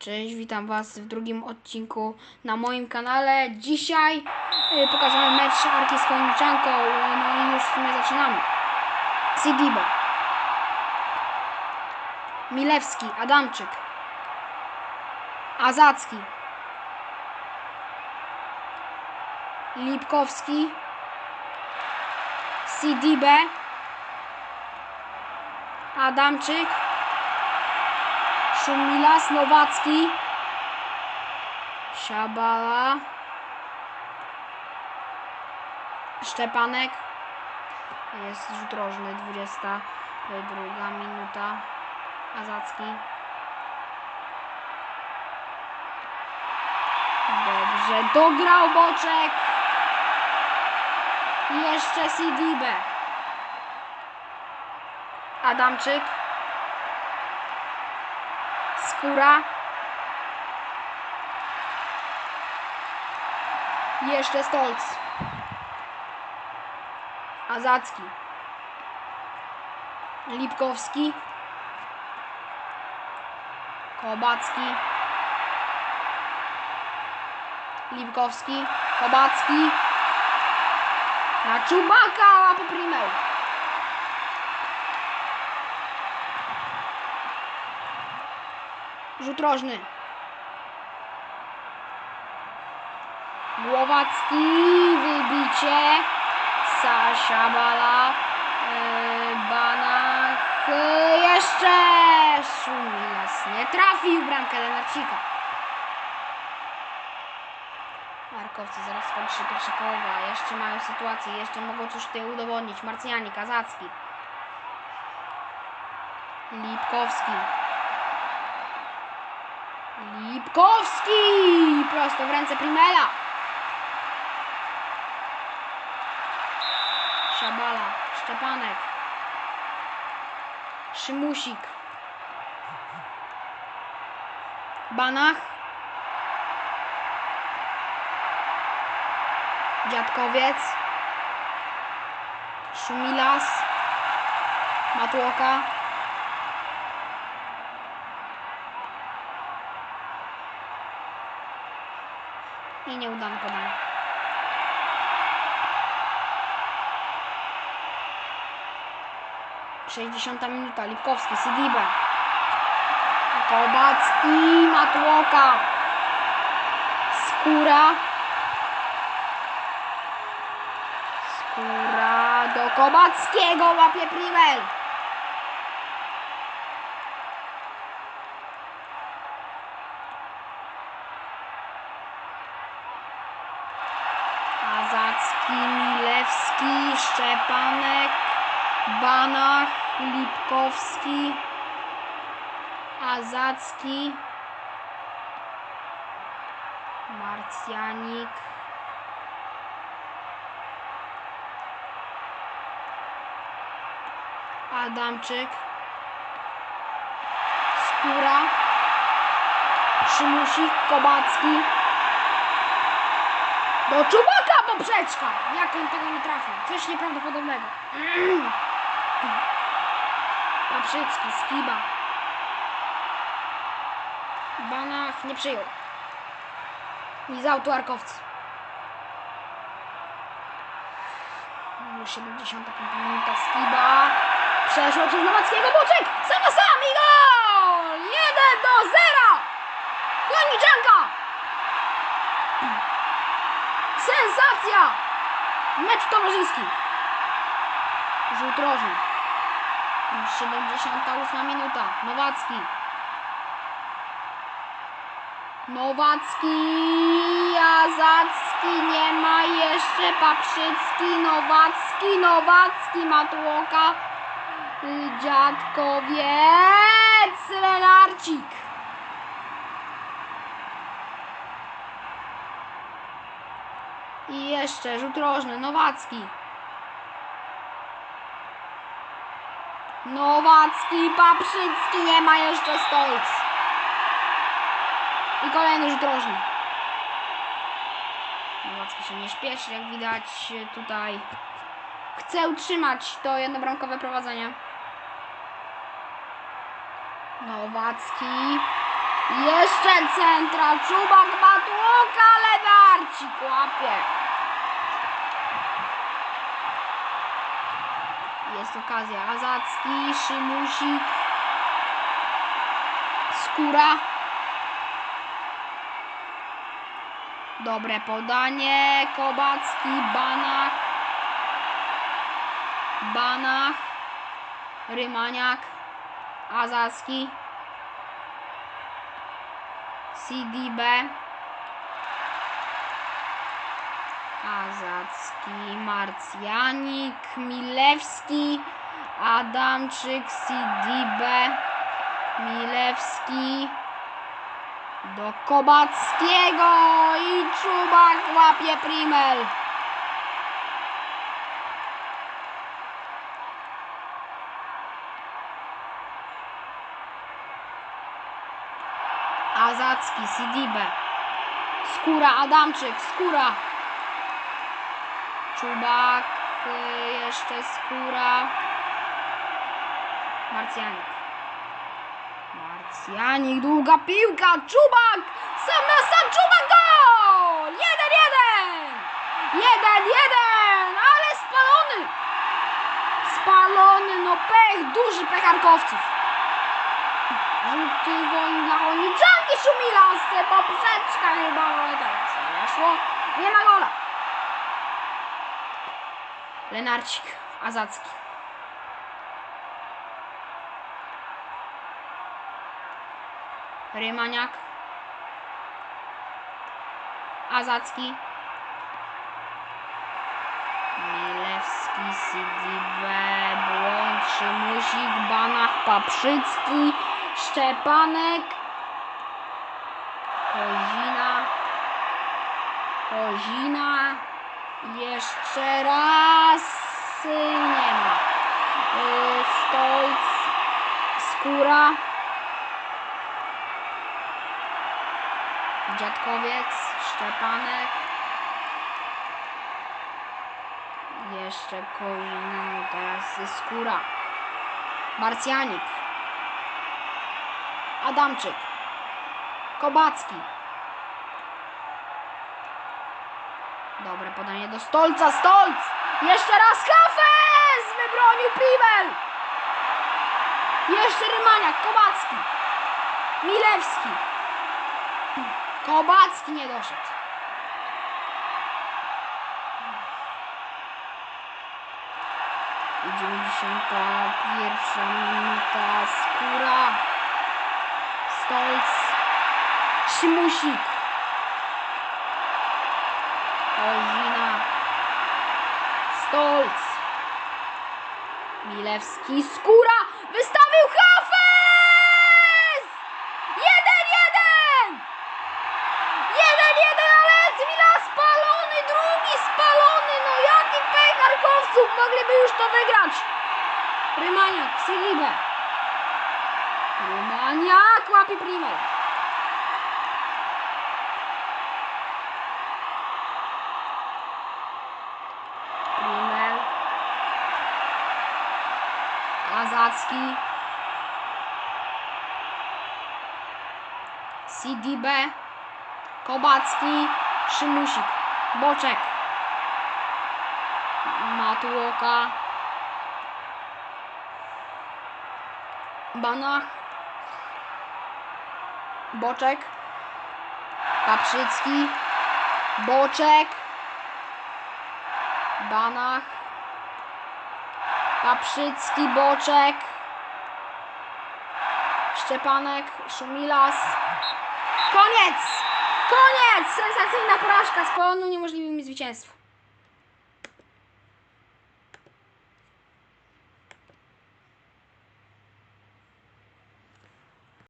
Cześć, witam Was w drugim odcinku na moim kanale. Dzisiaj y, pokażemy mecz Arki z Chojniczanką. No i już w sumie zaczynamy. Sidibe. Milewski, Adamczyk. Azacki. Lipkowski. Sidibe. Adamczyk. Szumilas, Nowacki. Szabala. Szczepanek. Jest rzut rożny, 22 minuta. Azacki. Dobrze, dograł Boczek. Jeszcze Sidibe. Adamczyk. Skóra. Jeszcze Stolc. Azacki. Lipkowski. Kobacki. Lipkowski. Kobacki. Na Czubaka łapy primał. Rzut rożny. Głowacki, wybicie. Sasia Bala. Yy, Banach. Yy, jeszcze. Szumilas nie trafił bramkę Lenarcika. Markowcy zaraz skończy pierwsza połowa. Jeszcze mają sytuację. Jeszcze mogą coś tutaj udowodnić. Marcjani, Kazacki. Lipkowski. Lipkowski! Prosto w ręce Primela. Szabala, Szczepanek. Szymusik. Banach. Dziadkowiec. Szumilas. Matłoka. I nieudane podanie. Sześćdziesiąta minuta. Lipkowski, Sidibe. Kobacki, Matłoka. Skóra. Skóra do Kobackiego. Łapie Primel. Azacki, Szczepanek, Banach, Lipkowski, Azacki, Marcjanik, Adamczyk, Skóra, Szymusik, Kobacki, do czubaka poprzeczka! Jak on tego nie trafił? Coś nieprawdopodobnego. Paprzycki, Skiba. Banach nie przyjął. I z autuarkowcy. 75 minuta Skiba. Przeszło przez Nowackiego Boczek. Sama sam i gol! 1 do 0! Koniczanka! Sensacja! Mecz towarzyski. Rzut rożny. 78 minuta. Nowacki. Nowacki, Azacki, nie ma jeszcze Paprzycki, Nowacki, Nowacki, Matłoka, Dziadkowiec, Lenarcik. I jeszcze rzut rożny, Nowacki. Nowacki, Paprzycki, nie ma jeszcze Stolc. I kolejny rzut rożny. Nowacki się nie śpieszy, jak widać tutaj. Chce utrzymać to jednobramkowe prowadzenie. Nowacki. Jeszcze centra. Czubak Matłoka, Lenarcik łapie. Jest okazja. Azacki, Szymusik. Skóra. Dobre podanie. Kobacki, Banach. Banach. Rymaniak. Azacki. CDB. Azacki, Marcjanik, Milewski, Adamczyk, CDB, Milewski, do Kobackiego i Czubak łapie Primel. Azacki, Sidibe. Skóra, Adamczyk, skóra. Czubak, y, jeszcze skóra. Marcjanik. Marcjanik, długa piłka, Czubak! Sam na sam, Czubak, gol! Jeden, jeden! Jeden, jeden! Ale spalony! Spalony, no pech, duży pech Arkowców. Rzuty wolny dla Choniczanki Szumila z poprzeczka chyba, ale teraz nie weszło. Nie ma gola. Lenarcik, Azacki. Rymaniak. Azacki. Milewski, Sidibe, Błąd, Szymusik, Banach, Paprzycki, Szczepanek, Kozina, Kozina, jeszcze raz nie ma. Y, Stolc, Skóra, Dziadkowiec, Szczepanek, jeszcze no teraz Skóra, Marcjanik, Adamczyk, Kobacki. Dobre podanie do Stolca, Stolc! Jeszcze raz Hafez! Wybronił Piwel! Jeszcze Rymaniak, Kobacki. Milewski. Kobacki nie doszedł. I 91 minuta, Skóra, Stolc, Szymusik, Kozina, Stolc, Milewski, Skóra, wystawił Hafez! Jeden, jeden! Jeden, jeden, ale Cwila spalony, drugi spalony, no jaki pech Charkowców, mogliby już to wygrać. Rymaniak, Silibe. Rymaniak, łapie. Primer. Azacki. CDB. Kobacki. Szymusik. Boczek. Matłoka. Banach. Boczek. Paprzycki. Boczek. Banach. Paprzycki, Boczek. Szczepanek, Szumilas. Koniec! Koniec! Sensacyjna porażka z polonu niemożliwym zwycięstwem.